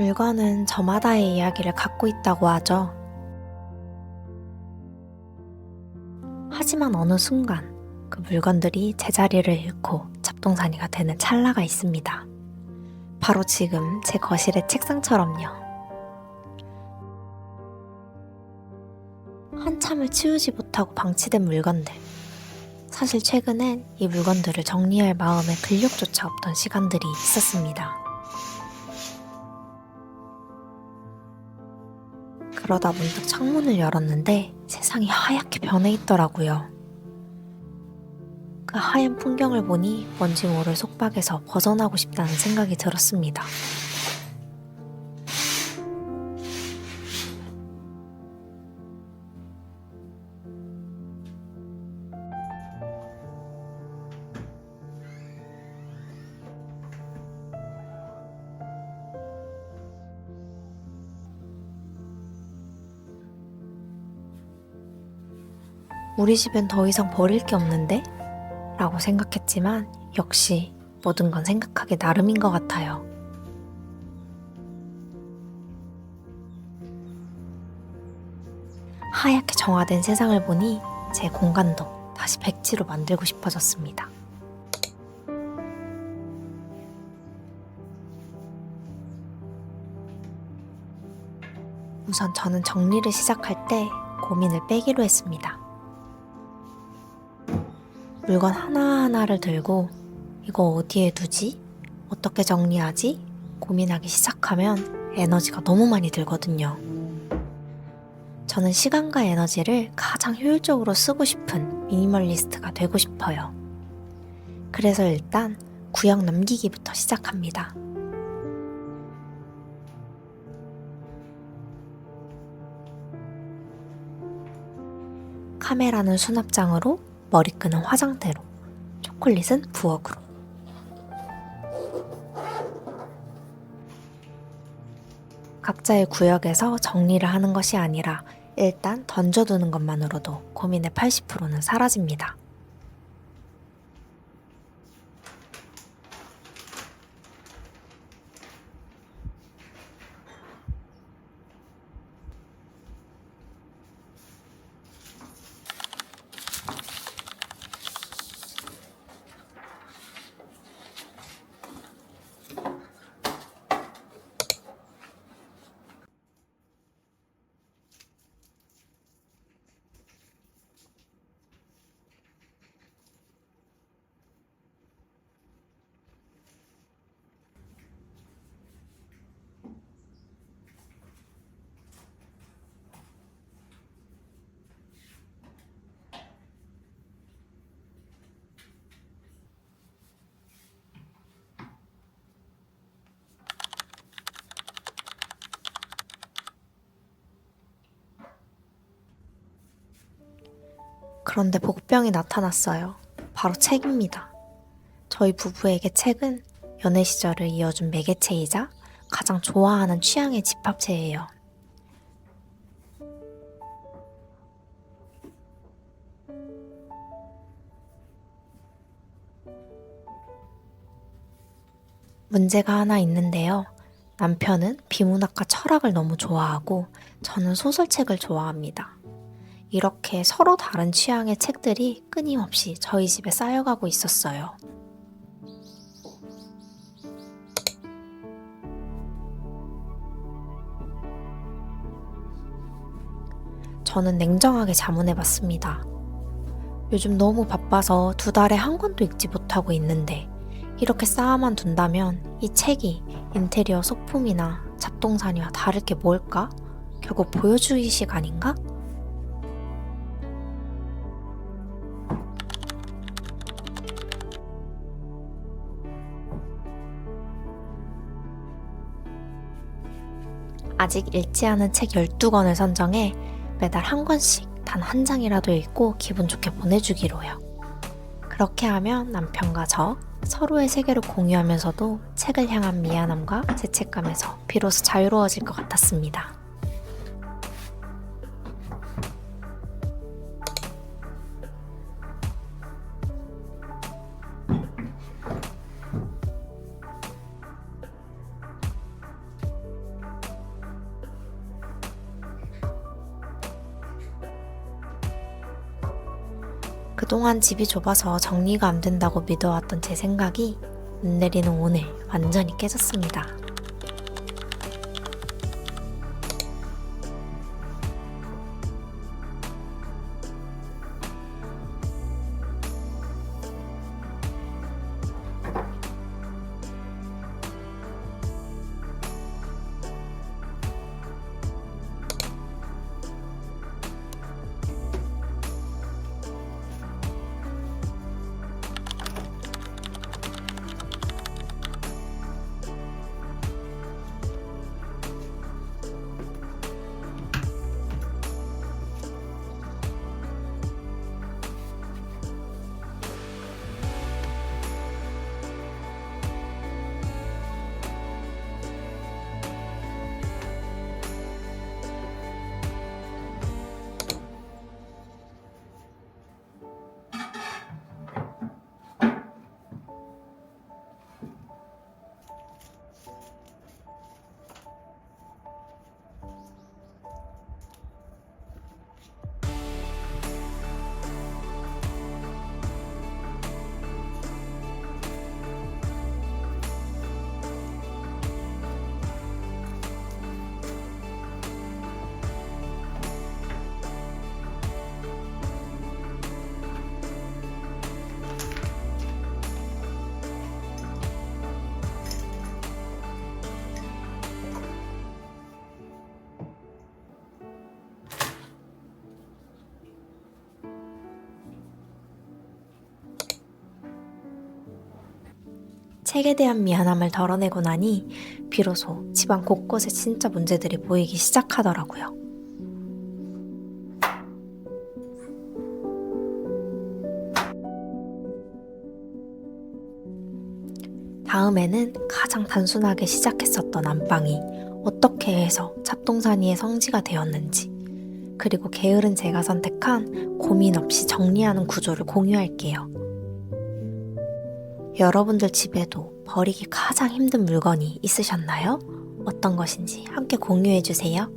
물건은 저마다의 이야기를 갖고 있다고 하죠. 하지만 어느 순간 그 물건들이 제자리를 잃고 잡동사니가 되는 찰나가 있습니다. 바로 지금 제 거실의 책상처럼요. 한참을 치우지 못하고 방치된 물건들. 사실 최근엔 이 물건들을 정리할 마음에 근력조차 없던 시간들이 있었습니다. 그러다 문득 창문을 열었는데 세상이 하얗게 변해 있더라고요. 그 하얀 풍경을 보니 뭔지 모를 속박에서 벗어나고 싶다는 생각이 들었습니다. 우리 집엔 더 이상 버릴 게 없는데? 라고 생각했지만 역시 모든 건 생각하기 나름인 것 같아요. 하얗게 정화된 세상을 보니 제 공간도 다시 백지로 만들고 싶어졌습니다. 우선 저는 정리를 시작할 때 고민을 빼기로 했습니다. 물건 하나하나를 들고 이거 어디에 두지? 어떻게 정리하지? 고민하기 시작하면 에너지가 너무 많이 들거든요. 저는 시간과 에너지를 가장 효율적으로 쓰고 싶은 미니멀리스트가 되고 싶어요. 그래서 일단 구역 남기기부터 시작합니다. 카메라는 수납장으로 머리끈은 화장대로, 초콜릿은 부엌으로. 각자의 구역에서 정리를 하는 것이 아니라 일단 던져두는 것만으로도 고민의 80%는 사라집니다. 그런데 복병이 나타났어요. 바로 책입니다. 저희 부부에게 책은 연애 시절을 이어준 매개체이자 가장 좋아하는 취향의 집합체예요. 문제가 하나 있는데요. 남편은 비문학과 철학을 너무 좋아하고 저는 소설책을 좋아합니다. 이렇게 서로 다른 취향의 책들이 끊임없이 저희 집에 쌓여가고 있었어요. 저는 냉정하게 자문해 봤습니다. 요즘 너무 바빠서 두 달에 한 권도 읽지 못하고 있는데 이렇게 쌓아만 둔다면 이 책이 인테리어 소품이나 잡동사니와 다를 게 뭘까? 결국 보여주기식 아닌가? 아직 읽지 않은 책 12권을 선정해 매달 한 권씩 단 한 장이라도 읽고 기분 좋게 보내주기로요. 그렇게 하면 남편과 저 서로의 세계를 공유하면서도 책을 향한 미안함과 죄책감에서 비로소 자유로워질 것 같았습니다. 그동안 집이 좁아서 정리가 안 된다고 믿어왔던 제 생각이 눈 내리는 오늘 완전히 깨졌습니다. 책에 대한 미안함을 덜어내고 나니 비로소 집안 곳곳에 진짜 문제들이 보이기 시작하더라고요. 다음에는 가장 단순하게 시작했었던 안방이 어떻게 해서 잡동사니의 성지가 되었는지, 그리고 게으른 제가 선택한 고민 없이 정리하는 구조를 공유할게요. 여러분들 집에도 버리기 가장 힘든 물건이 있으셨나요? 어떤 것인지 함께 공유해 주세요.